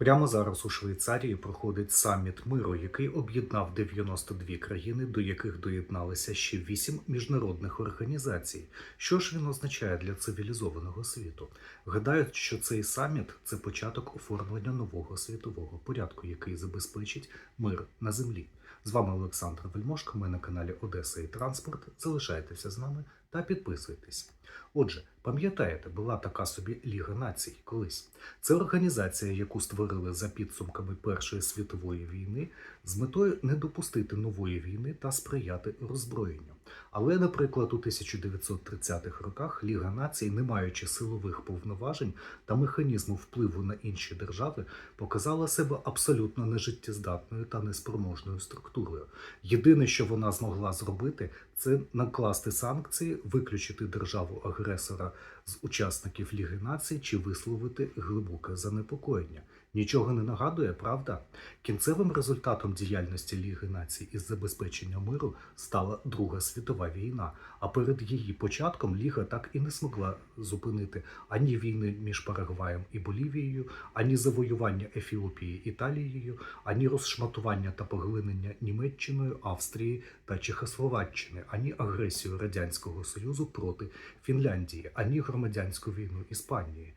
Прямо зараз у Швейцарії проходить саміт миру, який об'єднав 92 країни, до яких доєдналися ще 8 міжнародних організацій. Що ж він означає для цивілізованого світу? Гадаю, що цей саміт це початок оформлення нового світового порядку, який забезпечить мир на землі. З вами Олександр Вельмошко. Ми на каналі Одеса і Транспорт. Залишайтеся з нами та підписуйтесь. Отже, пам'ятаєте, була така собі Ліга націй колись. Це організація, яку створили за підсумками Першої світової війни, з метою не допустити нової війни та сприяти роззброєнню. Але, наприклад, у 1930-х роках Ліга націй, не маючи силових повноважень та механізму впливу на інші держави, показала себе абсолютно нежиттєздатною та неспроможною структурою. Єдине, що вона змогла зробити, це накласти санкції, виключити державу агресора з учасників Ліги націй чи висловити глибоке занепокоєння. Нічого не нагадує, правда? Кінцевим результатом діяльності Ліги націй із забезпечення миру стала Друга світова війна. А перед її початком Ліга так і не змогла зупинити ані війни між Парагваєм і Болівією, ані завоювання Ефіопії Італією, ані розшматування та поглинення Німеччиною, Австрії та Чехословаччини, ані агресію Радянського Союзу проти Фінляндії, ані громадянську війну Іспанії.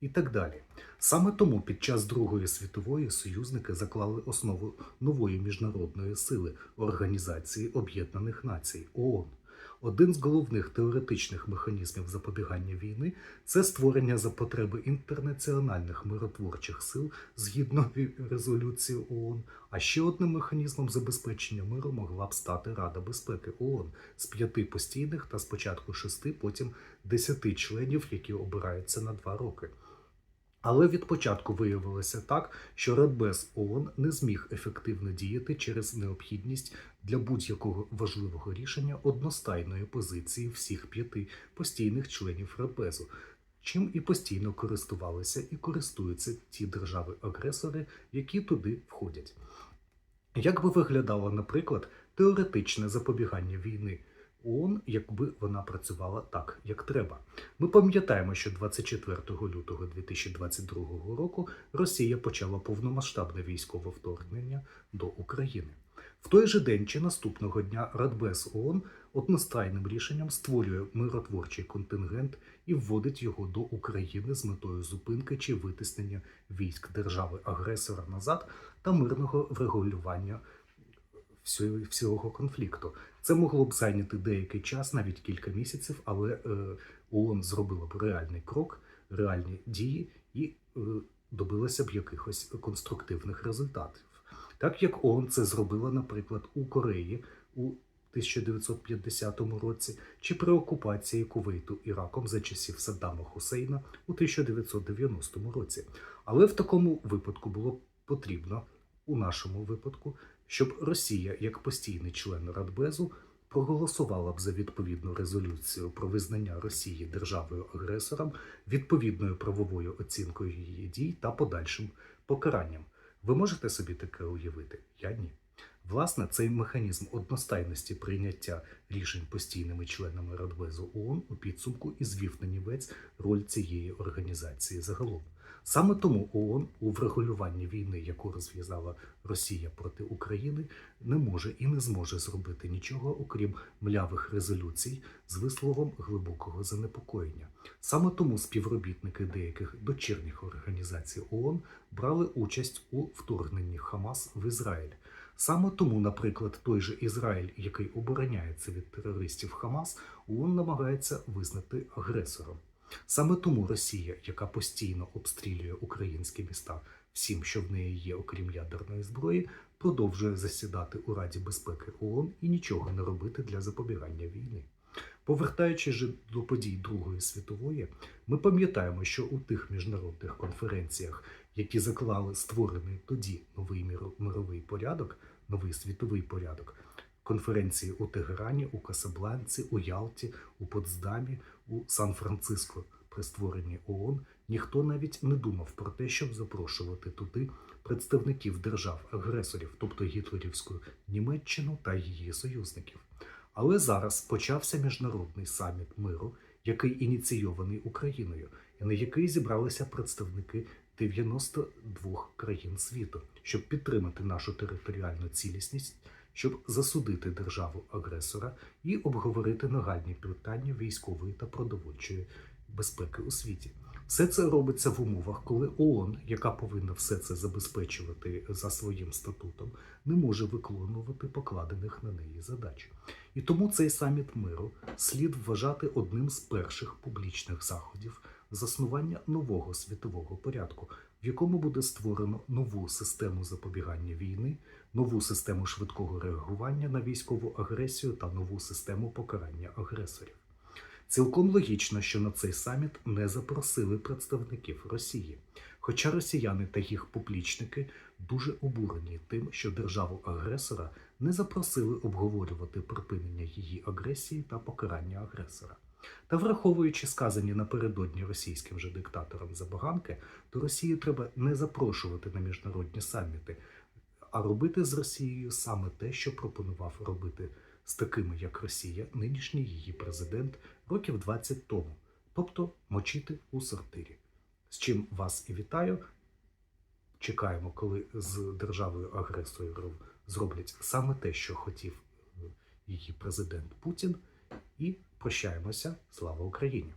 І так далі. Саме тому під час Другої світової союзники заклали основу нової міжнародної сили Організації Об'єднаних Націй ООН. Один з головних теоретичних механізмів запобігання війни це створення за потреби інтернаціональних миротворчих сил згідно резолюції ООН. А ще одним механізмом забезпечення миру могла б стати Рада безпеки ООН з п'яти постійних та спочатку шести, потім десяти членів, які обираються на два роки. Але від початку виявилося так, що Радбез ООН не зміг ефективно діяти через необхідність для будь-якого важливого рішення одностайної позиції всіх п'яти постійних членів Радбезу, чим і постійно користувалися і користуються ті держави-агресори, які туди входять. Як би виглядало, наприклад, теоретичне запобігання війни? ООН, якби вона працювала так, як треба. Ми пам'ятаємо, що 24 лютого 2022 року Росія почала повномасштабне військове вторгнення до України. В той же день чи наступного дня Радбез ООН одностайним рішенням створює миротворчий контингент і вводить його до України з метою зупинки чи витиснення військ держави-агресора назад та мирного врегулювання всього, конфлікту. Це могло б зайняти деякий час, навіть кілька місяців, але е, ООН зробила б реальний крок, реальні дії і е, добилася б якихось конструктивних результатів. Так як ООН це зробила, наприклад, у Кореї у 1950 році, чи при окупації Кувейту Іраком за часів Саддама Хусейна у 1990 році. Але в такому випадку було потрібно у нашому випадку щоб Росія, як постійний член Радбезу, проголосувала б за відповідну резолюцію про визнання Росії державою агресором, відповідною правовою оцінкою її дій та подальшим покаранням. Ви можете собі таке уявити? Я ні. Власне, цей механізм одностайності прийняття рішень постійними членами Радбезу ООН у підсумку і звів на нівець роль цієї організації загалом. Саме тому ООН у врегулюванні війни, яку розв'язала Росія проти України, не може і не зможе зробити нічого, окрім млявих резолюцій з висловом глибокого занепокоєння. Саме тому співробітники деяких дочірніх організацій ООН брали участь у вторгненні Хамас в Ізраїль. Саме тому, наприклад, той же Ізраїль, який обороняється від терористів Хамас, ООН намагається визнати агресором. Саме тому Росія, яка постійно обстрілює українські міста всім, що в неї є, окрім ядерної зброї, продовжує засідати у Раді безпеки ООН і нічого не робити для запобігання війни. Повертаючись же до подій Другої світової, ми пам'ятаємо, що у тих міжнародних конференціях, які заклали створений тоді новий мировий порядок, новий світовий порядок, конференції у Тегерані, у Касабланці, у Ялті, у Потсдамі, у Сан-Франциско при створенні ООН, ніхто навіть не думав про те, щоб запрошувати туди представників держав-агресорів, тобто гітлерівську Німеччину та її союзників. Але зараз почався міжнародний саміт миру, який ініційований Україною, і на який зібралися представники 92 країн світу, щоб підтримати нашу територіальну цілісність, щоб засудити державу агресора і обговорити нагальні питання військової та продовольчої безпеки у світі. Все це робиться в умовах, коли ООН, яка повинна все це забезпечувати за своїм статутом, не може виконувати покладених на неї задач. І тому цей саміт миру слід вважати одним з перших публічних заходів заснування нового світового порядку, в якому буде створено нову систему запобігання війни, нову систему швидкого реагування на військову агресію та нову систему покарання агресорів. Цілком логічно, що на цей саміт не запросили представників Росії, хоча росіяни та їх поплічники дуже обурені тим, що державу агресора не запросили обговорювати припинення її агресії та покарання агресора. Та враховуючи сказані напередодні російським же диктатором забаганки, то Росію треба не запрошувати на міжнародні саміти, а робити з Росією саме те, що пропонував робити з такими, як Росія, нинішній її президент років 20 тому, тобто мочити у сортирі. З чим вас і вітаю. Чекаємо, коли з державою агресором зроблять саме те, що хотів е, її президент Путін, і прощаємося. Слава Україні!